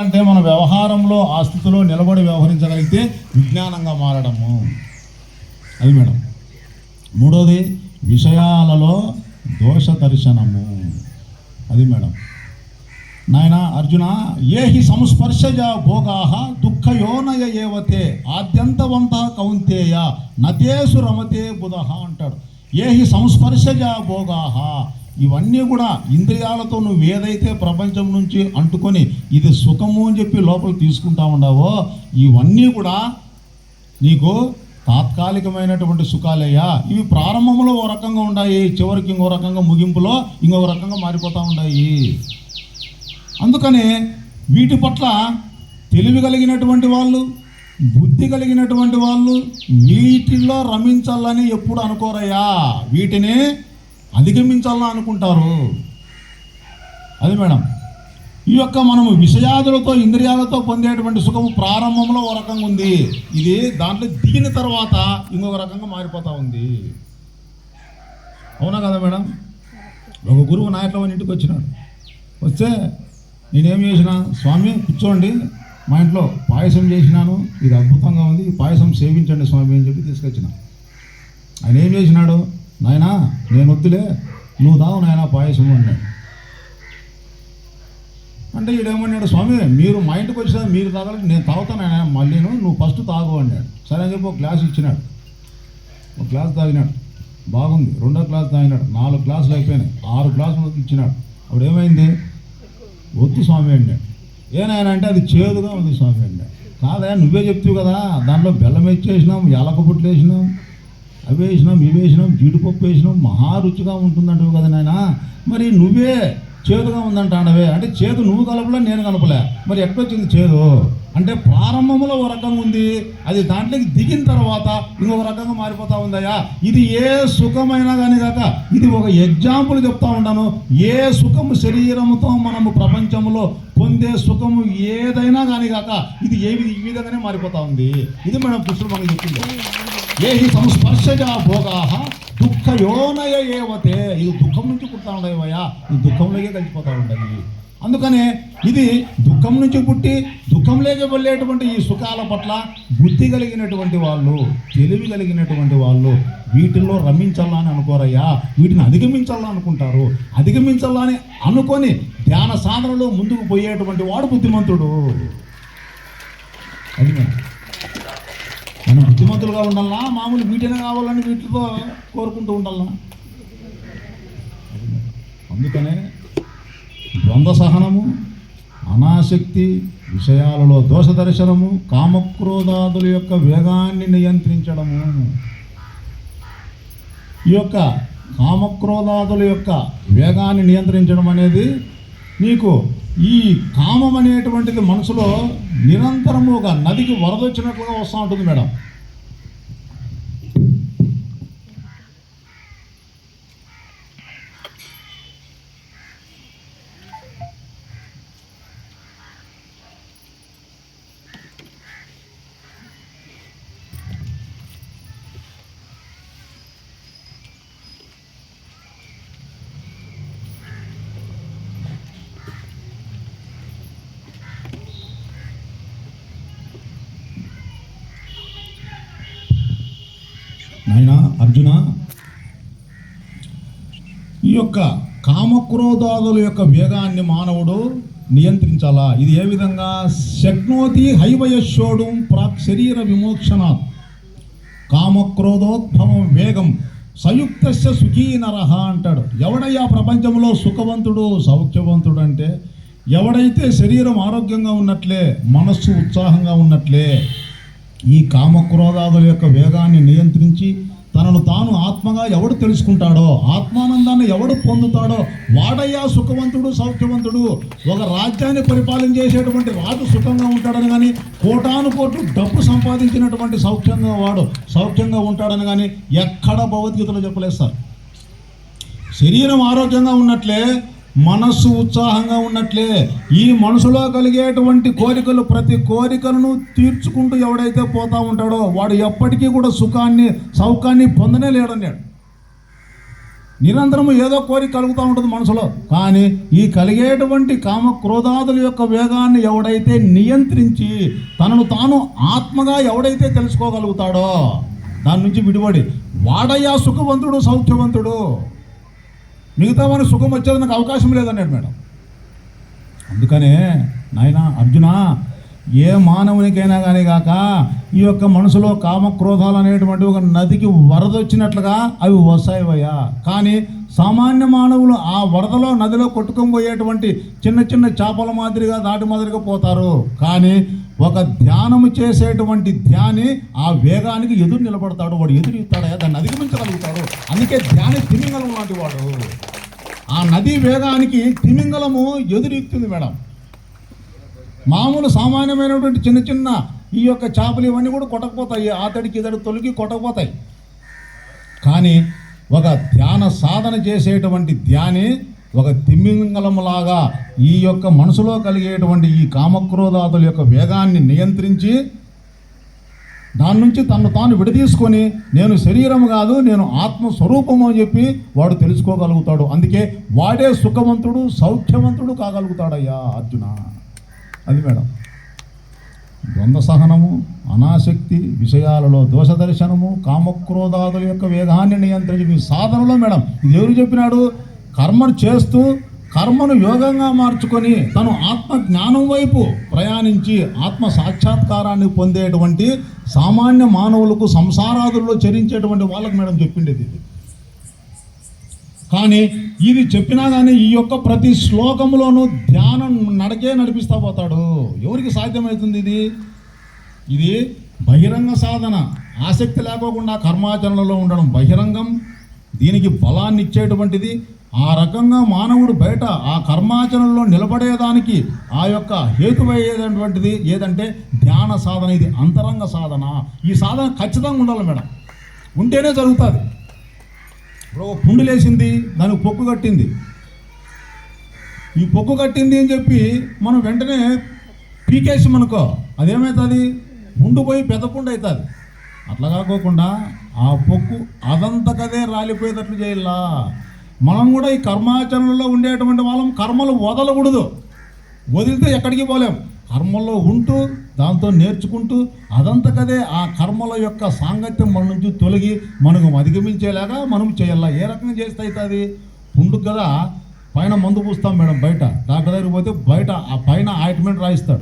అంటే మన వ్యవహారంలో ఆ స్థితిలో నిలబడి వ్యవహరించగలిగితే విజ్ఞానంగా మారడము. అది మేడం. మూడోది విషయాలలో దోష దర్శనము. అది మేడం. నాయన అర్జున ఏ హి సంస్పర్శజ భోగా దుఃఖయోనయ ఏవతే ఆద్యంతవంత కౌంతేయ నతేసు రమతే బుధ అంటాడు. ఏ హి సంస్పర్శజ భోగా ఇవన్నీ కూడా ఇంద్రియాలతో నువ్వు ఏదైతే ప్రపంచం నుంచి అంటుకొని ఇది సుఖము అని చెప్పి లోపల తీసుకుంటా ఉన్నావో ఇవన్నీ కూడా నీకు తాత్కాలికమైనటువంటి సుఖాలయ్యా. ఇవి ప్రారంభంలో ఓ రకంగా ఉన్నాయి చివరికి ఇంకో రకంగా ముగింపులో ఇంకొక రకంగా మారిపోతూ ఉన్నాయి అందుకని వీటి పట్ల తెలివి కలిగినటువంటి వాళ్ళు బుద్ధి కలిగినటువంటి వాళ్ళు వీటిల్లో రమించాలని ఎప్పుడు అనుకోరయ్యా. వీటిని అధిగమించాలని అనుకుంటారు. అది మేడం. ఈ యొక్క మనము విషయాదులతో ఇంద్రియాలతో పొందేటువంటి సుఖము ప్రారంభంలో ఒక రకంగా ఉంది. ఇది దాంట్లో దిగిన తర్వాత ఇంకొక రకంగా మారిపోతూ ఉంది. అవునా కదా మేడం? ఒక గురువు నాయకుల ఇంటికి వచ్చినాడు. వస్తే నేనేం చేసిన స్వామి కూర్చోండి. మా ఇంట్లో పాయసం చేసినాను. ఇది అద్భుతంగా ఉంది. ఈ పాయసం సేవించండి స్వామి అని చెప్పి తీసుకొచ్చిన. ఆయన ఏం చేసినాడు? నాయనా నేను వద్దులే నువ్వు దావు నాయనా పాయసం అన్నాడు. అంటే ఈడేమన్నాడు స్వామి మీరు మా ఇంటికి వచ్చినా మీరు తాగాలి నేను తాగుతాను ఆయన మళ్ళీ నువ్వు ఫస్ట్ తాగు అన్నాడు. సరే అని చెప్పి ఒక గ్లాస్ ఇచ్చినాడు. ఒక గ్లాస్ తాగినాడు. బాగుంది. రెండో గ్లాస్ తాగినాడు. నాలుగు గ్లాసులు అయిపోయినాయి. ఆరు గ్లాసులు ఇచ్చినాడు. అప్పుడు ఏమైంది? వద్దు స్వామి అన్నాడు. ఏనాయన అంటే అది చేదుగా ఉంది స్వామి అన్నాడు. కాదా నువ్వే చెప్తావు కదా దాంట్లో బెల్లం వేసేసినాం ఎలక పుట్లు వేసినాం అవి వేసినాం ఇవి వేసినాం జీడిపప్పు వేసినాం మహా రుచిగా ఉంటుందంటావు కదా నాయన. మరి నువ్వే చేదుగా ఉందంటాడవే అంటే చేదు నువ్వు కలపలే నేను కలపలే. మరి ఎక్కడొచ్చింది చేదు? అంటే ప్రారంభంలో ఒక రకంగా ఉంది. అది దాంట్లోకి దిగిన తర్వాత ఇంకొక రకంగా మారిపోతా ఉందయ్యా. ఇది ఏ సుఖమైనా కానీ కాక ఇది ఒక ఎగ్జాంపుల్ చెప్తా ఉంటాను ఏ సుఖము శరీరముతో మనము ప్రపంచంలో పొందే సుఖము ఏదైనా కానీ కాక ఇది ఏ ఈ విధంగానే మారిపోతా ఉంది. ఇది మనం కృష్ణుడు మనకు చెప్పింది. ఏ హి సంస్పర్శజ భోగా దుఃఖ యోనయ ఏవతే. ఇది దుఃఖం నుంచి పుట్టా ఉండేవయ్యా ఇది దుఃఖంలోకే కలిసిపోతా ఉంటుంది. అందుకనే ఇది దుఃఖం నుంచి పుట్టి దుఃఖంలోకి వెళ్ళేటువంటి ఈ సుఖాల పట్ల బుద్ధి కలిగినటువంటి వాళ్ళు తెలివి కలిగినటువంటి వాళ్ళు వీటిల్లో రమించాలని అనుకోరయ్యా? వీటిని అధిగమించాలా అనుకుంటారు. అధిగమించాలని అనుకొని ధ్యాన సాధనలో ముందుకు పోయేటువంటి వాడు బుద్ధిమంతుడు. అది మనం బుద్ధిమంతులుగా ఉండాలా మామూలు వీటినే కావాలని వీటితో కోరుకుంటూ ఉండాలా అందుకనే ద్వంద్వ సహనము అనాసక్తి విషయాలలో దోష దర్శనము కామక్రోధాదుల యొక్క వేగాన్ని నియంత్రించడము. ఈ యొక్క కామక్రోధాదుల యొక్క వేగాన్ని నియంత్రించడం అనేది నీకు ఈ కామం అనేటువంటిది మనసులో నిరంతరము ఒక నదికి వరదొచ్చినట్లుగా వస్తూ ఉంటుంది మేడం. నాయన అర్జున? ఈ యొక్క కామక్రోధాదుల యొక్క వేగాన్ని మానవుడు నియంత్రించాలా? ఇది ఏ విధంగా? శక్నోతి హైవయశోడు ప్రాక్ శరీర విమోక్షణ కామక్రోధోద్భవం వేగం సయుక్తస్య సుఖీ నరహ అంటాడు. ఎవడయ్యా ప్రపంచంలో సుఖవంతుడు సౌఖ్యవంతుడు అంటే ఎవడైతే శరీరం ఆరోగ్యంగా ఉన్నట్లే మనస్సు ఉత్సాహంగా ఉన్నట్లే ఈ కామక్రోధాదుల యొక్క వేగాన్ని నియంత్రించి తనను తాను ఆత్మగా ఎవడు తెలుసుకుంటాడో ఆత్మానందాన్ని ఎవడు పొందుతాడో వాడయ్యా సుఖవంతుడు సౌఖ్యవంతుడు ఒక రాజ్యాన్ని పరిపాలన చేసేటువంటి రాజు సుఖంగా ఉంటాడని కానీ కోటాను కోట్లు డబ్బు సంపాదించినటువంటి సౌఖ్యంగా వాడు సౌఖ్యంగా ఉంటాడని కానీ ఎక్కడ భగవద్గీతలో చెప్పలేదు సార్. శరీరం ఆరోగ్యంగా ఉన్నట్లే మనస్సు ఉత్సాహంగా ఉన్నట్లే ఈ మనసులో కలిగేటువంటి కోరికలు ప్రతి కోరికలను తీర్చుకుంటూ ఎవడైతే పోతా ఉంటాడో వాడు ఎప్పటికీ కూడా సుఖాన్ని సౌఖ్యాన్ని పొందనే లేడన్నాడు. నిరంతరము ఏదో కోరిక కలుగుతూ ఉంటుంది మనసులో. కానీ ఈ కలిగేటువంటి కామ క్రోధాదుల యొక్క వేగాన్ని ఎవడైతే నియంత్రించి తనను తాను ఆత్మగా ఎవడైతే తెలుసుకోగలుగుతాడో దాని నుంచి విడిపడి వాడయ్యా సుఖవంతుడు సౌఖ్యవంతుడు. మిగతా వాడిని సుఖం వచ్చేది నాకు అవకాశం లేదన్నాడు మేడం. అందుకనే నాయన అర్జున ఏ మానవునికైనా కానీ కాక ఈ యొక్క మనసులో కామక్రోధాలు అనేటువంటి ఒక నదికి వరద వచ్చినట్లుగా అవి వస్తాయివయ్యా కానీ సామాన్య మానవులు ఆ వరదలో నదిలో కొట్టుకొని పోయేటువంటి చిన్న చిన్న చేపల మాదిరిగా దాటి మాదిరిగా పోతారు. కానీ ఒక ధ్యానము చేసేటువంటి ధ్యాని ఆ వేగానికి ఎదురు నిలబడతాడు. వాడు ఎదురు ఇస్తాడా దాన్ని అధిగమించగలుగుతాడు. అందుకే ధ్యాని తిమింగలం లాంటి వాడు. ఆ నదీ వేగానికి తిమింగలము ఎదురీస్తుంది మేడం. మామూలు సామాన్యమైనటువంటి చిన్న చిన్న ఈ యొక్క చేపలు ఇవన్నీ కూడా కొట్టకపోతాయి. అతడికి ఇతడు తొలగి కొట్టకపోతాయి. కానీ ఒక ధ్యాన సాధన చేసేటువంటి ధ్యాని ఒక తిమ్మింగలంలాగా ఈ యొక్క మనసులో కలిగేటువంటి ఈ కామక్రోధాదుల యొక్క వేగాన్ని నియంత్రించి దాని నుంచి తను తాను విడదీసుకొని నేను శరీరం కాదు నేను ఆత్మస్వరూపము అని చెప్పి వాడు తెలుసుకోగలుగుతాడు. అందుకే వాడే సుఖవంతుడు సౌఖ్యవంతుడు కాగలుగుతాడయ్యా అర్జున. అది మేడం. ద్వంద్వ సహనము అనాసక్తి విషయాలలో దోష దర్శనము కామక్రోధాదుల యొక్క వేగాన్ని నియంత్రించి మీ సాధనలో మేడం ఇది ఎవరు చెప్పినాడు? కర్మను చేస్తూ కర్మను యోగంగా మార్చుకొని తను ఆత్మ జ్ఞానం వైపు ప్రయాణించి ఆత్మ సాక్షాత్కారాన్ని పొందేటువంటి సామాన్య మానవులకు సంసారాదుల్లో చరించేటువంటి వాళ్ళకు మేడం చెప్పిండేది ఇది. కానీ ఇది చెప్పినా కానీ ఈ యొక్క ప్రతి శ్లోకంలోనూ ధ్యానం నడకే నడిపిస్తా పోతాడు. ఎవరికి సాధ్యమవుతుంది ఇది? ఇది బహిరంగ సాధన. ఆసక్తి లేకోకుండా కర్మాచరణలో ఉండడం బహిరంగం. దీనికి బలాన్ని ఇచ్చేటువంటిది ఆ రకంగా మానవుడు బయట ఆ కర్మాచరణలో నిలబడేదానికి ఆ యొక్క హేతువయ్యేటటువంటిది ఏదంటే ధ్యాన సాధన. ఇది అంతరంగ సాధన. ఈ సాధన ఖచ్చితంగా ఉండాలి మేడం. ఉంటేనే జరుగుతుంది. ఇప్పుడు ఒక పుండు లేచింది దానికి పొక్కు కట్టింది. ఈ పొక్కు కట్టింది అని చెప్పి మనం వెంటనే పీకేసి మనకో అదేమవుతుంది? ఉండిపోయి పోయి పెద్ద పుండు అవుతుంది. అట్లా కాకోకుండా ఆ పొక్కు అదంతకదే రాలిపోయేటట్లు చేయాలా? మనం కూడా ఈ కర్మాచరణలో ఉండేటువంటి వాళ్ళం కర్మలు వదలకూడదు. వదిలితే ఎక్కడికి పోలేం. కర్మలో ఉంటూ దాంతో నేర్చుకుంటూ అదంతకదే ఆ కర్మల యొక్క సాంగత్యం మన నుంచి తొలగి మనకు అధిగమించేలాగా మనం చేయాలా? ఏ రకంగా చేస్తే అవుతుంది? పుండుకు కదా పైన మందు పూస్తాం మేడం బయట. డాక్టర్ దగ్గరికి పోతే బయట ఆ పైన ఆయింట్మెంట్ రాయిస్తాడు.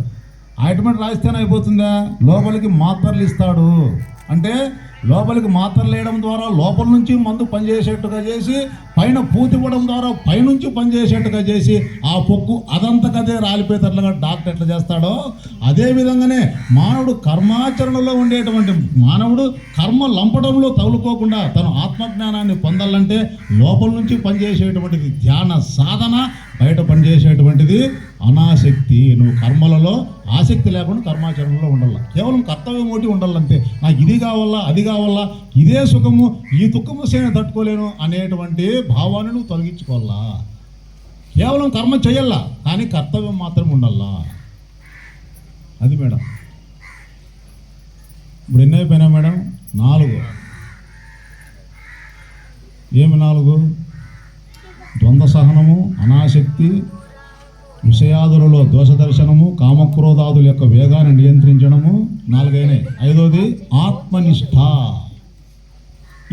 ఆయింట్మెంట్ రాయిస్తేనే అయిపోతుందా? లోపలికి మాత్రలు ఇస్తాడు. అంటే లోపలికి మాత్రలు వేయడం ద్వారా లోపల నుంచి మందు పనిచేసేట్టుగా చేసి పైన పూతివ్వడం ద్వారా పైనుంచి పనిచేసేట్టుగా చేసి ఆ పొక్కు అదంతకదే రాలిపోయేటట్లుగా డాక్టర్ ఎట్లా చేస్తాడో అదేవిధంగానే మానవుడు కర్మాచరణలో ఉండేటువంటి మానవుడు కర్మ లంపడంలో తగులుకోకుండా తను ఆత్మజ్ఞానాన్ని పొందాలంటే లోపల నుంచి పనిచేసేటువంటిది ధ్యాన సాధన బయట పనిచేసేటువంటిది అనాసక్తి. నువ్వు కర్మలలో ఆసక్తి లేకుండా కర్మాచరణలో ఉండాల. కేవలం కర్తవ్యం ఒకటి ఉండాలంతే. నాకు ఇది కావాలా అది కావాలా ఇదే సుఖము ఈ దుఃఖము సేన తట్టుకోలేను అనేటువంటి భావాన్ని నువ్వు తొలగించుకోవాలా? కేవలం కర్మ చేయల్లా కానీ కర్తవ్యం మాత్రం ఉండాలా? అది మేడం. ఇప్పుడు ఎన్ని అయిపోయినా మేడం? నాలుగు. ఏమి నాలుగు? ద్వంద్వ సహనము అనాశక్తి విషయాదులలో దోష దర్శనము కామక్రోధాదుల యొక్క వేగాన్ని నియంత్రించడము నాలుగైనవి ఐదోది ఆత్మనిష్ట.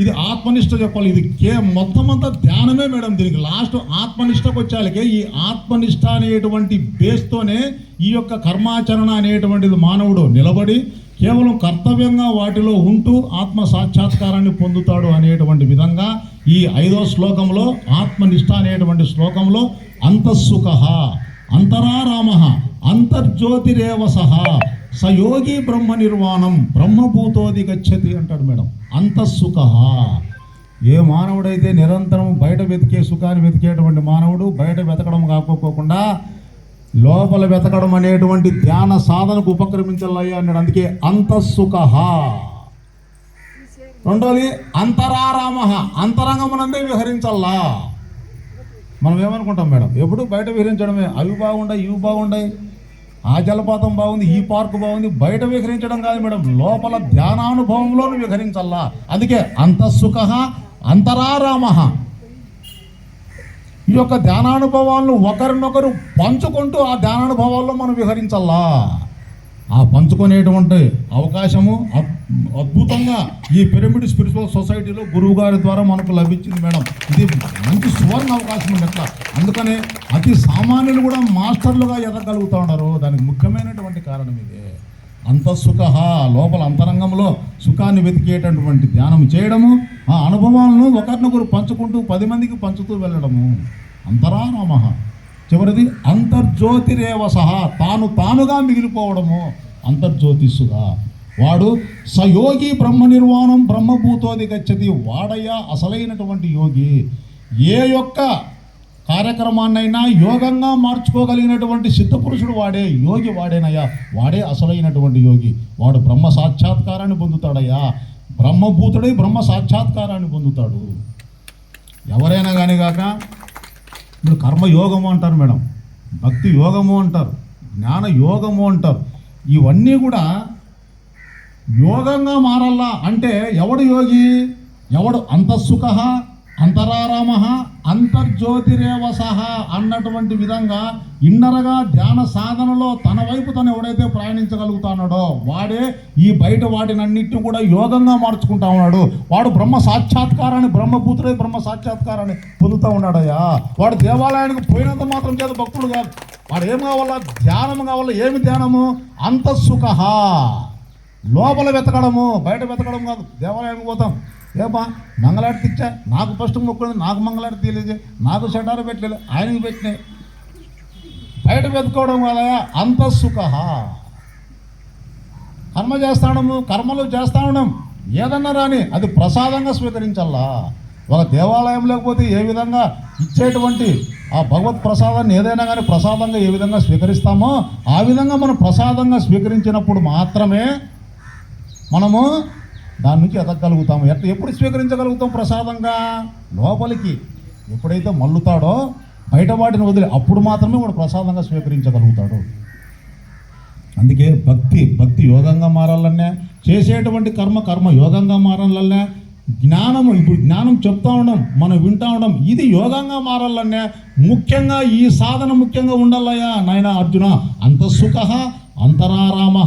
ఇది ఆత్మనిష్ట చెప్పాలి. ఇది కే మొత్తం అంతా ధ్యానమే మేడం దీనికి. లాస్ట్ ఆత్మనిష్టకు వచ్చాలకే ఈ ఆత్మనిష్ట అనేటువంటి బేస్తోనే ఈ యొక్క కర్మాచరణ అనేటువంటిది మానవుడు నిలబడి కేవలం కర్తవ్యంగా వాటిలో ఉంటూ ఆత్మ సాక్షాత్కారాన్ని పొందుతాడు అనేటువంటి విధంగా ఈ ఐదో శ్లోకంలో ఆత్మనిష్ట అనేటువంటి శ్లోకంలో అంతఃసుఖ అంతరారామ అంతర్జ్యోతిరేవ సహ సయోగి బ్రహ్మ నిర్వాణం బ్రహ్మభూతోది గచ్చతి అంటాడు మేడం. అంతఃసుఖ. ఏ మానవుడైతే నిరంతరం బయట వెతికే సుఖాన్ని వెతికేటువంటి మానవుడు బయట వెతకడం కాకపోకుండా లోపల వెతకడం అనేటువంటి ధ్యాన సాధనకు ఉపక్రమించాలయ్యా అన్నాడు. అందుకే అంతఃసుఖ. రెండోది అంతరారామ. అంతరంగమునందే విహరించల్లా. మనం ఏమనుకుంటాం మేడం? ఎప్పుడు బయట విహరించడమే. అవి బాగుండాయి ఇవి బాగుంటాయి ఆ జలపాతం బాగుంది ఈ పార్క్ బాగుంది బయట విహరించడం కాదు మేడం. లోపల ధ్యానానుభవంలోను విహరించల్లా. అందుకే అంతఃసుఖ అంతరారామ. ఈ యొక్క ధ్యానానుభవాలను ఒకరినొకరు పంచుకుంటూ ఆ ధ్యానానుభవాల్లో మనం విహరించాలా? ఆ పంచుకునేటువంటి అవకాశము అద్- అద్భుతంగా ఈ పిరమిడ్ స్పిరిచువల్ సొసైటీలో గురువు గారి ద్వారా మనకు లభించింది మేడం. ఇది మంచి సువర్ణ అవకాశం ఎట్లా? అందుకనే అతి సామాన్యులు కూడా మాస్టర్లుగా ఎదగలుగుతూ ఉన్నారు. దానికి ముఖ్యమైనటువంటి కారణం ఇదే. అంతఃసుఖ లోపల అంతరంగంలో సుఖాన్ని వెతికేటటువంటి ధ్యానం చేయడము ఆ అనుభవాలను ఒకరినొకరు పంచుకుంటూ పది మందికి పంచుతూ వెళ్ళడము. అంతరారామ చివరిది అంతర్జ్యోతిరేవ సహా తాను తానుగా మిగిలిపోవడము. అంతర్జ్యోతిస్సుగా. వాడు సయోగి బ్రహ్మ నిర్వాణం బ్రహ్మభూతోది గచ్చతి వాడయ్యా అసలైనటువంటి యోగి. ఏ యొక్క కార్యక్రమాన్నైనా యోగంగా మార్చుకోగలిగినటువంటి సిద్ధపురుషుడు వాడే యోగి వాడేనయ్యా. వాడే అసలైనటువంటి యోగి. వాడు బ్రహ్మ సాక్షాత్కారాన్ని పొందుతాడయ్యా. బ్రహ్మభూతుడై బ్రహ్మ సాక్షాత్కారాన్ని పొందుతాడు. ఎవరైనా కానీ కాక ఇప్పుడు కర్మయోగము అంటారు మేడం. భక్తి యోగము అంటారు. జ్ఞాన యోగము అంటారు. ఇవన్నీ కూడా యోగంగా మారల్లా అంటే ఎవడు యోగి? ఎవడు అంతఃసుఖ? అంతరారామ అంతర్జ్యోతిరేవ సహ అన్నటువంటి విధంగా ఇన్నరగా ధ్యాన సాధనలో తన వైపు తను ఎవడైతే ప్రయాణించగలుగుతాడో వాడే ఈ బయట వాటినన్నిటిని కూడా యోగంగా మార్చుకుంటా ఉన్నాడు. వాడు బ్రహ్మ సాక్షాత్కారాన్ని బ్రహ్మపుత్రుడే బ్రహ్మ సాక్షాత్కారాన్ని పొందుతూ ఉన్నాడయ్యా. వాడు దేవాలయానికి పోయినంత మాత్రం చేత భక్తుడు కాదు. వాడు ఏం కావాలా? ధ్యానం కావాలా? ఏమి ధ్యానము? అంతఃసుఖ. లోపల వెతకడము బయట వెతకడం కాదు. దేవాలయానికి పోతాం. ఏమా మంగళారతి తెచ్చా నాకు ఫస్ట్ మొక్కుంది నాకు మంగళారతి తీయలేదు నాకు షటారు పెట్టలేదు ఆయనకి పెట్టినాయి. బయట వెతుకోవడం అంత సుఖ కర్మ చేస్తాడము కర్మలు చేస్తా ఉండడం ఏదన్నా రాని అది ప్రసాదంగా స్వీకరించాలా ఒక దేవాలయం లేకపోతే ఏ విధంగా ఇచ్చేటువంటి ఆ భగవత్ ప్రసాదాన్ని ఏదైనా కానీ ప్రసాదంగా ఏ విధంగా స్వీకరిస్తామో ఆ విధంగా మనం ప్రసాదంగా స్వీకరించినప్పుడు మాత్రమే మనము దాని నుంచి ఎదగలుగుతాము. ఎట్లా ఎప్పుడు స్వీకరించగలుగుతాం ప్రసాదంగా? లోపలికి. ఎప్పుడైతే మల్లుతాడో బయట వాటిని వదిలి అప్పుడు మాత్రమే వాడు ప్రసాదంగా స్వీకరించగలుగుతాడు. అందుకే భక్తి భక్తి యోగంగా మారాలనే చేసేటువంటి కర్మ కర్మ యోగంగా మారాలనే జ్ఞానము ఇప్పుడు జ్ఞానం చెప్తా ఉండడం మనం వింటా ఉండడం ఇది యోగంగా మారాలనే ముఖ్యంగా ఈ సాధన ముఖ్యంగా ఉండాలయ్యా నాయన అర్జున అంతఃసుఖ అంతరారామ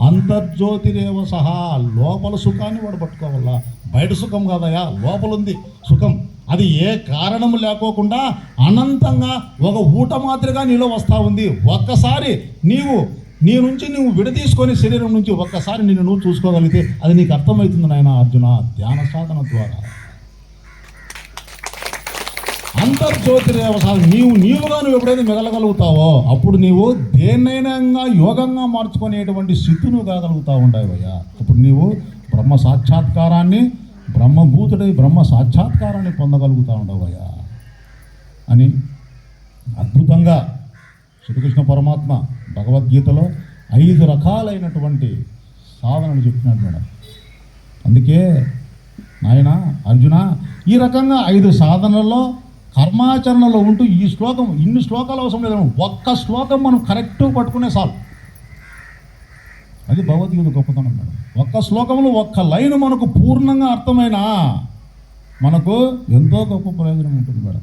అంతర్జ్యోతిరేవ సహా లోపల సుఖాన్ని వాడు పట్టుకోవాలా? బయట సుఖం కాదయ్యా లోపల ఉంది సుఖం. అది ఏ కారణం లేకోకుండా అనంతంగా ఒక ఊట మాదిరిగా నీలో వస్తూ ఉంది. ఒక్కసారి నీవు నీ నుంచి నువ్వు విడదీసుకొని శరీరం నుంచి ఒక్కసారి నిన్ను నువ్వు చూసుకోగలిగితే అది నీకు అర్థమవుతుంది నాయన అర్జున ధ్యాన సాధన ద్వారా. అంతర్జ్యోతిరేవ నీవు నీవుగా నువ్వు ఎప్పుడైతే మిగలగలుగుతావో అప్పుడు నీవు దేన్నైనా యోగంగా మార్చుకునేటువంటి స్థితి నువ్వు కాగలుగుతావు ఉండవయ్యా. అప్పుడు నీవు బ్రహ్మ సాక్షాత్కారాన్ని బ్రహ్మభూతుడై బ్రహ్మ సాక్షాత్కారాన్ని పొందగలుగుతా ఉండవయ్యా. అని అద్భుతంగా శ్రీకృష్ణ పరమాత్మ భగవద్గీతలో ఐదు రకాలైనటువంటి సాధనలు చెప్తున్నాడు మేడం. అందుకే నాయన అర్జున ఈ రకంగా ఐదు సాధనల్లో కర్మాచరణలో ఉంటూ ఈ శ్లోకం ఇన్ని శ్లోకాలు అవసరం లేదు. ఒక్క శ్లోకం మనం కరెక్ట్గా పట్టుకునే చాలు. అది భగవద్గీత గొప్పతనం మేడం. ఒక్క శ్లోకంలో ఒక్క లైన్ మనకు పూర్ణంగా అర్థమైనా మనకు ఎంతో గొప్ప ప్రయోజనం ఉంటుంది మేడం.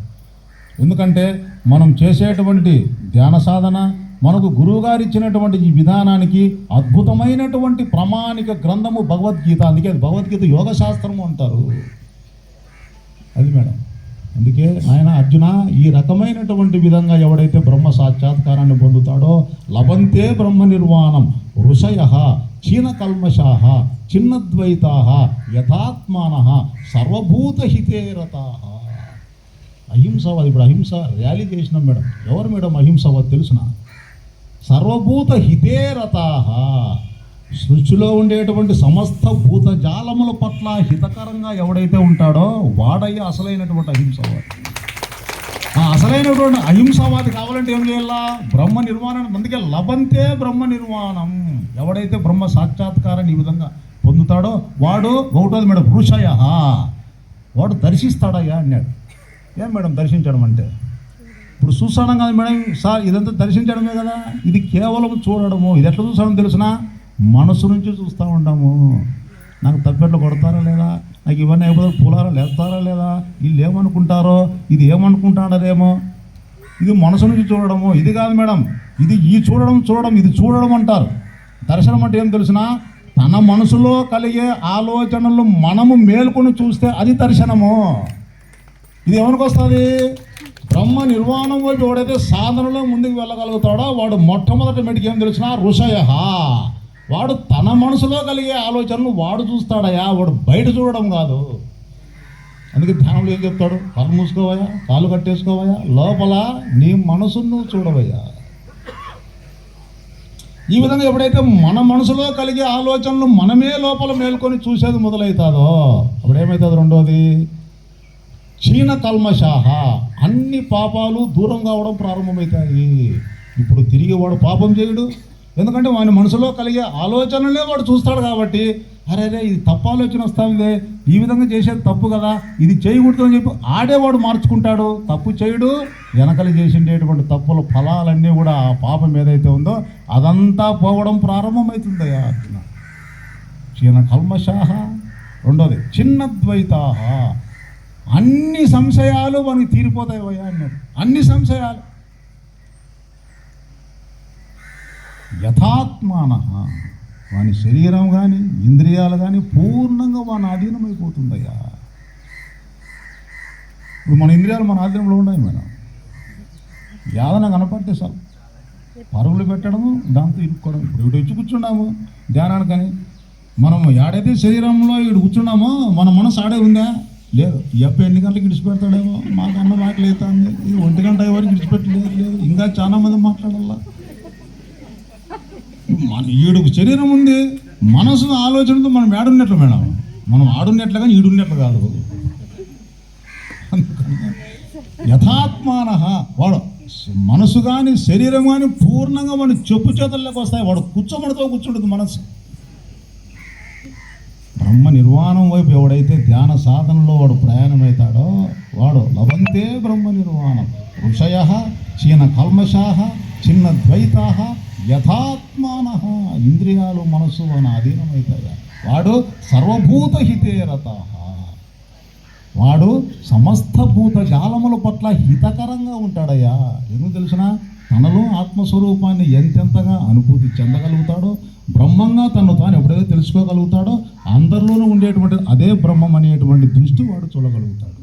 ఎందుకంటే మనం చేసేటువంటి ధ్యాన సాధన మనకు గురువుగారు ఇచ్చినటువంటి ఈ విధానానికి అద్భుతమైనటువంటి ప్రామాణిక గ్రంథము భగవద్గీత. అందుకే భగవద్గీత యోగ శాస్త్రము అంటారు. అది మేడం. అందుకే ఆయన అర్జున ఈ రకమైనటువంటి విధంగా ఎవడైతే బ్రహ్మ సాక్షాత్కారాన్ని పొందుతాడో లభంతే బ్రహ్మ నిర్వాణం ఋషయ క్షీణ కల్మషా చిన్నద్వైతా యథాత్మాన సర్వభూతహితేరతా అహింసవాది ఇప్పుడు అహింస ర్యాలీ చేసినాం మేడం. ఎవరు మేడం అహింసవాది తెలుసిన? సర్వభూత హితేరతా సృష్టిలో ఉండేటువంటి సమస్త భూత జాలముల పట్ల హితకరంగా ఎవడైతే ఉంటాడో వాడయ్య అసలైనటువంటి అహింసవాది. ఆ అసలైనటువంటి అహింసవాది కావాలంటే ఏం చేయాలా? బ్రహ్మ నిర్మాణం అందుకే లభంతే బ్రహ్మ నిర్మాణం ఎవడైతే బ్రహ్మ సాక్షాత్కారాన్ని ఈ విధంగా పొందుతాడో వాడు ఒకటోది మేడం ఋషయ వాడు దర్శిస్తాడయ్యా అన్నాడు. ఏం మేడం దర్శించడం అంటే? ఇప్పుడు చూస్తాడం కదా మేడం సార్ ఇదంతా దర్శించడమే కదా? ఇది కేవలం చూడడము. ఇది ఎట్లా చూసాడని తెలుసునా? మనసు నుంచి చూస్తూ ఉంటాము. నాకు తప్పెట్లు కొడతారా లేదా? నాకు ఇవన్నీ అయిపోతే పులారా లేస్తారా లేదా? వీళ్ళు ఏమనుకుంటారో ఇది ఏమనుకుంటాడరేమో ఇది మనసు నుంచి చూడడము. ఇది కాదు మేడం. ఇది ఈ చూడడం చూడడం ఇది చూడడం అంటారు. దర్శనం అంటే ఏం తెలిసిన తన మనసులో కలిగే ఆలోచనలు మనము మేల్కొని చూస్తే అది దర్శనము. ఇది ఎవరికి వస్తుంది? బ్రహ్మ నిర్వాణం వైపు ఎవడైతే సాధనలో ముందుకు వెళ్ళగలుగుతాడో వాడు మొట్టమొదటి మెడికి ఏం తెలిసిన ఋషయ. వాడు తన మనసులో కలిగే ఆలోచనలు వాడు చూస్తాడయా? వాడు బయట చూడడం కాదు. అందుకే ధ్యానంలో ఏం చెప్తాడు? కళ్ళు మూసుకోవయా కాళ్ళు కట్టేసుకోవయా లోపల నీ మనసును నువ్వు చూడవయ్యా. ఈ విధంగా ఎప్పుడైతే మన మనసులో కలిగే ఆలోచనలు మనమే లోపల మేల్కొని చూసేది మొదలవుతుందో అప్పుడు ఏమవుతుంది రెండోది? క్షీణ కల్మషాహ. అన్ని పాపాలు దూరం కావడం ప్రారంభమవుతాయి ఇప్పుడు తిరిగి వాడు పాపం చేయడు ఎందుకంటే వాని మనసులో కలిగే ఆలోచనలే వాడు చూస్తాడు కాబట్టి అరే అరే ఇది తప్పు ఆలోచన వస్తుంది ఈ విధంగా చేసేది తప్పు కదా ఇది చేయకూడదు అని చెప్పి ఆడేవాడు మార్చుకుంటాడు. తప్పు చేయడు వెనకలు చేసిండేటువంటి తప్పుల ఫలాలన్నీ కూడా ఆ పాపం ఏదైతే ఉందో అదంతా పోవడం ప్రారంభమవుతుంది అర్జున. క్షీణ కల్మషాహ. రెండోది చిన్న ద్వైతాహ అన్ని సంశయాలు మనకి తీరిపోతాయి అన్నాడు. అన్ని సంశయాలు. యథాత్మాన. వాని శరీరం కానీ ఇంద్రియాలు కానీ పూర్ణంగా వాని అధీనమైపోతుందయ్యా ఇప్పుడు మన ఇంద్రియాలు మన ఆధీనంలో ఉన్నాయి మేడం. యాదన కనపడితే చాలు. పరుగులు పెట్టడము దాంతో ఇరుక్కోవడం. ఇప్పుడు ఇటు వచ్చి కూర్చున్నాము ధ్యానానికని మనం ఏడైతే శరీరంలో ఇటు కూర్చున్నామో మన మనసు ఆడే ఉందా? లేదు. ఎప్ప ఎన్ని గంటలకు ఇడిచిపెడతాడేమో మాకు అన్న మాటలేతుంది ఇది ఒంటి గంట ఎవరికి ఇడిచిపెట్టలేదు లేదు. ఇంకా చాలా మంది మాట్లాడాలా? మన ఈడుకు శరీరం ఉంది మనసు ఆలోచనతో మనం ఏడున్నట్లు మేడం. మనం ఆడున్నట్లు కానీ ఈడున్నట్లు కాదు. యథాత్మాన వాడు మనసు కానీ శరీరం కానీ పూర్ణంగా మన చెప్పు చేతుల్లోకి వస్తాయి. వాడు కూర్చోమడతో కూర్చుంటుంది మనసు. బ్రహ్మ నిర్వాణం వైపు ఎవడైతే ధ్యాన సాధనలో వాడు ప్రయాణమవుతాడో వాడు లభంతే బ్రహ్మ నిర్వాణం. ఋషయ చీన కల్మషాహ చిన్న ద్వైతా యథాత్మాన ఇంద్రియాలు మనస్సు అని అధీనమవుతాయి వాడు సర్వభూత హితేరత వాడు సమస్త భూత జాలముల పట్ల హితకరంగా ఉంటాడయ్యా. ఎందుకు తెలిసిన? తనలో ఆత్మస్వరూపాన్ని ఎంతెంతగా అనుభూతి చెందగలుగుతాడో బ్రహ్మంగా తను తాను ఎప్పుడైతే తెలుసుకోగలుగుతాడో అందరిలోనూ ఉండేటువంటి అదే బ్రహ్మం అనేటువంటి దృష్టి వాడు చూడగలుగుతాడు.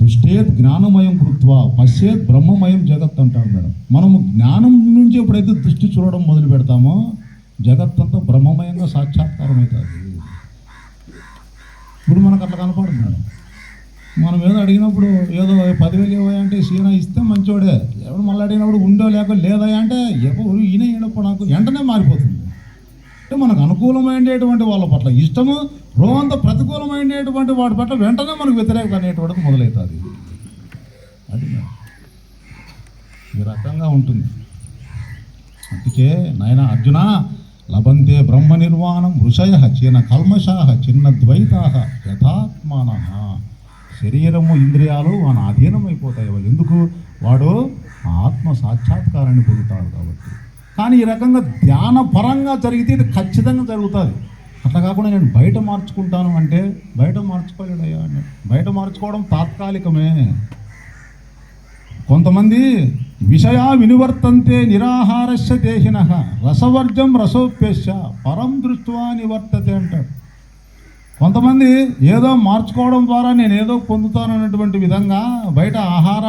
దృష్టేత్ జ్ఞానమయం కృత్వ పశ్చేత్ బ్రహ్మమయం జగత్ అంటాడు మేడం. మనము జ్ఞానం నుంచి ఎప్పుడైతే దృష్టి చూడడం మొదలు పెడతామో జగత్తంతా బ్రహ్మమయంగా సాక్షాత్కారం అవుతుంది ఇప్పుడు మనకు అట్లా కనపడదు మేడం. మనం ఏదో అడిగినప్పుడు ఏదో పదివేలు ఇవ్వయా అంటే సీనా ఇస్తే మంచోడే. ఎవరు మళ్ళీ అడిగినప్పుడు ఉండో లేక లేదా? అంటే ఎవరు ఈయన ఈయనప్పుడు నాకు వెంటనే మారిపోతుంది. మనకు అనుకూలమైనటువంటి వాళ్ళ పట్ల ఇష్టము రోంత ప్రతికూలమైనటువంటి వాటి పట్ల వెంటనే మనకు వ్యతిరేకమైనటువంటి అనేటువంటిది మొదలవుతుంది. అది ఈ రకంగా ఉంటుంది. అందుకే నాయన అర్జున లభంతే బ్రహ్మ నిర్వాణం ఋషయ చిన్న కల్మషాహ చిన్న ద్వైతాహ యథాత్మాన. శరీరము ఇంద్రియాలు వాని అధీనమైపోతాయి. ఎందుకు? వాడు ఆత్మ సాక్షాత్కారాన్ని పొందుతాడు కాబట్టి. కానీ ఈ రకంగా ధ్యాన పరంగా జరిగితే ఇది ఖచ్చితంగా జరుగుతుంది. అట్లా కాకుండా నేను బయట మార్చుకుంటాను అంటే బయట మార్చుకోలేడయ్యా బయట మార్చుకోవడం తాత్కాలికమే. కొంతమంది విషయా వినివర్తంతే నిరాహారస్య దేహిన రసవర్జం రసోప్యస్య పరం దృష్ట్వా నివర్తతే అంటాడు. కొంతమంది ఏదో మార్చుకోవడం ద్వారా నేను ఏదో పొందుతానన్నటువంటి విధంగా బయట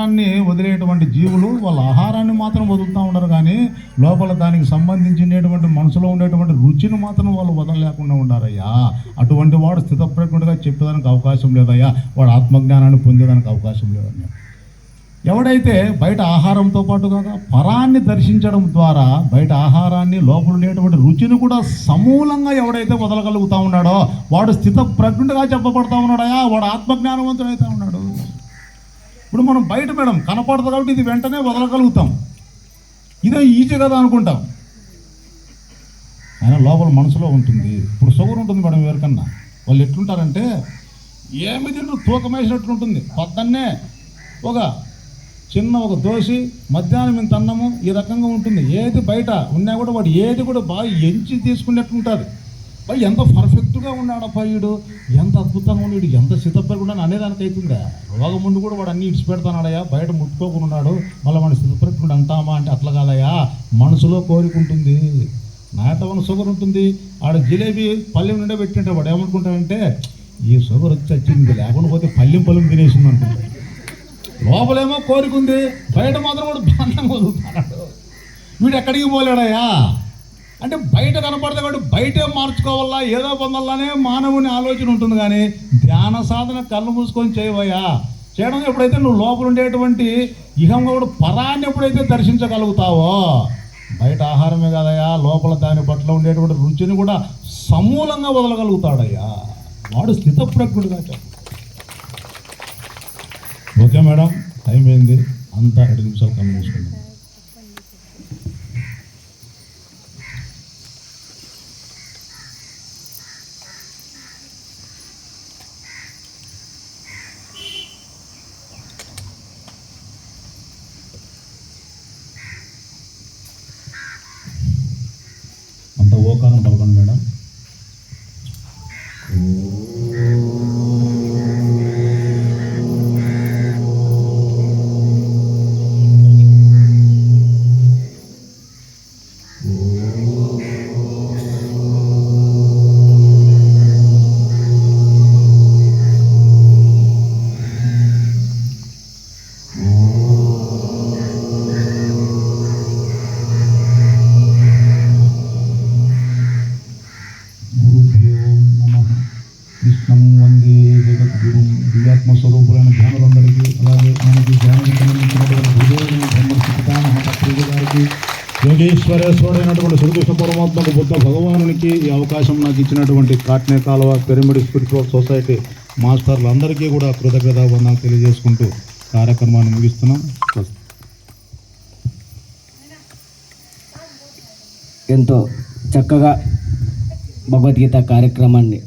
ఆహారాన్ని వదిలేటువంటి జీవులు వాళ్ళ ఆహారాన్ని మాత్రం వదులుతూ ఉండరు కానీ లోపల దానికి సంబంధించినటువంటి మనసులో ఉండేటువంటి రుచిని మాత్రం వాళ్ళు వదలలేకుండా ఉండారయ్యా. అటువంటి వాడు స్థితప్రజ్ఞుడిగా చెప్పేదానికి అవకాశం లేదయ్యా. వాడు ఆత్మజ్ఞానాన్ని పొందేదానికి అవకాశం లేదయ్యా. ఎవడైతే బయట ఆహారంతో పాటుగా పరాన్ని దర్శించడం ద్వారా బయట ఆహారాన్ని లోపల ఉండేటువంటి రుచిని కూడా సమూలంగా ఎవడైతే వదలగలుగుతా ఉన్నాడో వాడు స్థిత ప్రజ్ఞుడిగా చెప్పబడతా ఉన్నాడయా వాడు ఆత్మజ్ఞానవంతుడైతే ఉన్నాడు. ఇప్పుడు మనం బయట మేడం కనపడదు కాబట్టి ఇది వెంటనే వదలగలుగుతాం. ఇదే ఈజీ కదా అనుకుంటాం. ఆయన లోపల మనసులో ఉంటుంది. ఇప్పుడు షుగర్ ఉంటుంది మేడం ఎవరికన్నా. వాళ్ళు ఎట్లుంటారంటే ఏమి తింటూ తూకం వేసినట్టు ఉంటుంది? పొద్దున్నే ఒక చిన్న ఒక దోశ మధ్యాహ్నం ఇంత అన్నము ఈ రకంగా ఉంటుంది. ఏది బయట ఉన్నా కూడా వాడు ఏది కూడా బాగా ఎంచి తీసుకున్నట్టు ఉంటుంది పై ఎంత పర్ఫెక్ట్గా ఉన్నాడు వీడు ఎంత అద్భుతంగా ఉన్నాడు ఎంత సిద్ధపడకుండా అనేదానికి అవుతుందా? రోగం ముందు కూడా వాడు అన్ని ఇడిచి బయట ముట్టుకోకుండా ఉన్నాడు. మళ్ళీ మన సిద్ధపడకుండా అంటామా అంటే అట్లా కాదయా మనసులో కోరికుంటుంది నాటవన షుగర్ ఉంటుంది. ఆడ జిలేబీ పల్లెం నుండే పెట్టింటే వాడు ఏమనుకుంటాడంటే ఈ షుగర్ వచ్చి వచ్చింది. లేకుండా పోతే పల్లెం పల్లెం తినేసింది అనుకుంటాడు లోపలేమో కోరికుంది బయట మాత్రం కూడా బాగా వదులుతున్నాడు. వీడు ఎక్కడికి పోలేడయ్యా? అంటే బయట కనపడతా కాబట్టి బయటే మార్చుకోవాలా ఏదో పొందాలనే మానవుని ఆలోచన ఉంటుంది కానీ ధ్యాన సాధన కళ్ళు మూసుకొని చేయవయ్యా. చేయడం ఎప్పుడైతే నువ్వు లోపల ఉండేటువంటి ఇహంగా కూడా పరాన్ని ఎప్పుడైతే దర్శించగలుగుతావో బయట ఆహారమే కాదయ్యా లోపల దాని పట్ల ఉండేటువంటి రుచిని కూడా సమూలంగా వదలగలుగుతాడయ్యా. వాడు స్థితప్రజ్ఞుడుగా చెప్పు. ఓకే మేడం టైం అయింది. అంతా రెండు నిమిషాలు కళ్ళు మూసుకుంటాం యోగేశ్వరేశ్వరుడైనటువంటి శ్రీకృష్ణ పరమాత్మకు బుద్ధ భగవానునికి ఈ అవకాశం నాకు ఇచ్చినటువంటి కాట్నే కాలువ పిరమిడ్ స్పిరిచువల్ సొసైటీ మాస్టర్లందరికీ కూడా కృతజ్ఞత వందనాలు తెలియజేసుకుంటూ కార్యక్రమాన్ని ముగిస్తున్నాం. ఎంతో చక్కగా భగవద్గీత కార్యక్రమాన్ని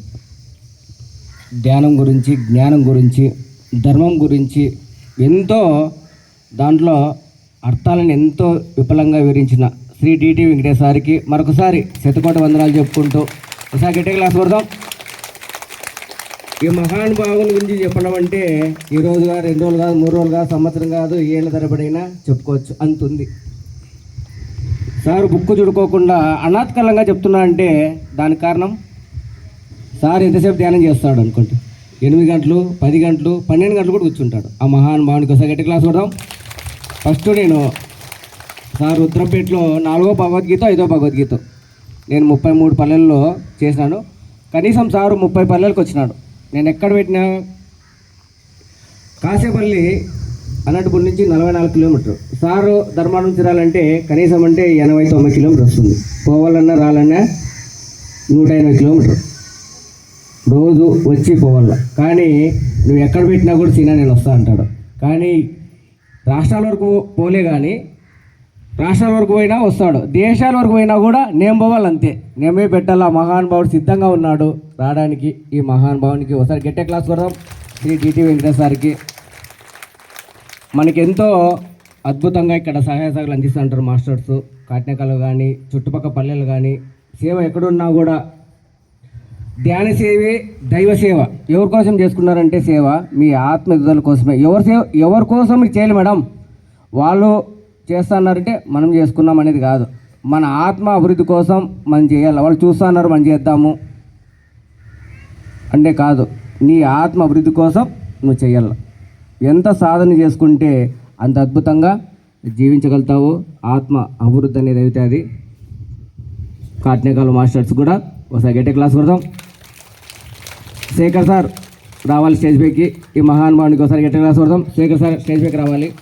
ధ్యానం గురించి జ్ఞానం గురించి ధర్మం గురించి ఎంతో దాంట్లో అర్థాలను ఎంతో విపులంగా వివరించిన శ్రీ డిటి వెంకటేశ్వరికి మరొకసారి శతకోట వందనాలు చెప్పుకుంటూ ఒకసారి గట్టి క్లాస్ కొడదాం. ఈ మహానుభావుల గురించి చెప్పడం అంటే ఈ రోజు కాదు రెండు రోజులు కాదు మూడు రోజులు కాదు సంవత్సరం కాదు ఏళ్ళ తరబడైనా చెప్పుకోవచ్చు. అంతుంది. సార్ బుక్ చుడుకోకుండా అనాత్కలంగా చెప్తున్నా అంటే దానికి కారణం? సార్ ఎంతసేపు ధ్యానం చేస్తాడు అనుకోండి ఎనిమిది గంటలు పది గంటలు పన్నెండు గంటలు కూడా కూర్చుంటాడు. ఆ మహానుభావునికి ఒకసారి గట్టి క్లాస్ కొడదాం. ఫస్ట్ నేను సార్ రుద్రంపేటలో నాలుగో భగవద్గీత ఐదో భగవద్గీత. నేను ముప్పై మూడు పల్లెల్లో చేసినాను కనీసం సారు ముప్పై పల్లెలకు వచ్చినాడు. నేను ఎక్కడ పెట్టినా కాసేపల్లి అనంతపురం నుంచి నలభై నాలుగు కిలోమీటర్. సారు ధర్మారం నుంచి రాలంటే కనీసం అంటే ఎనభై తొంభై కిలోమీటర్ వస్తుంది. పోవాలన్నా రాలన్నా నూట ఎనభై కిలోమీటర్. రోజు వచ్చి పోవాల. కానీ నువ్వు ఎక్కడ పెట్టినా కూడా సీనా నేను వస్తా అంటాడు. కానీ రాష్ట్రాల వరకు పోలే కానీ రాష్ట్రాల వరకు పోయినా వస్తాడు. దేశాల వరకు పోయినా కూడా నేను పోవాలి అంతే. నేమే పెట్టాలి? ఆ మహానుభావుడు సిద్ధంగా ఉన్నాడు. రావడానికి ఈ మహానుభావునికి ఒకసారి గట్టే క్లాస్ కొడదాం. శ్రీ టీటీ వెంకటేష్ సార్కి. మనకి ఎంతో అద్భుతంగా ఇక్కడ సహాయ సహకారాలు అందిస్తుంటారు మాస్టర్స్. కాటినకలు కానీ చుట్టుపక్కల పల్లెలు కానీ సేవ ఎక్కడున్నా కూడా ధ్యాన సేవే దైవ సేవ. ఎవరి కోసం చేసుకున్నారంటే సేవ? మీ ఆత్మ ఎదుదల కోసమే. ఎవరి సేవ? ఎవరి కోసం మీరు చేయాలి మేడం. వాళ్ళు చేస్తున్నారంటే మనం చేసుకున్నాం అనేది కాదు. మన ఆత్మ అభివృద్ధి కోసం మనం చేయాలి. వాళ్ళు చూస్తున్నారు మనం చేద్దాము. అంటే కాదు. నీ ఆత్మ అభివృద్ధి కోసం నువ్వు చేయాలి. ఎంత సాధన చేసుకుంటే అంత అద్భుతంగా జీవించగలుగుతావు. ఆత్మ అభివృద్ధి అనేది అవుతుంది కాట్నేకాల మాస్టర్స్ కూడా ఒకసారి గట్టి క్లాస్ కొడదాం. శేఖర్ సార్ రావాలి స్టేజ్ పైకి. ఈ మహానుభావునికి ఒకసారి గట్టి క్లాస్ కొడదాం. శేఖర్ సార్ స్టేజ్ పైకి రావాలి.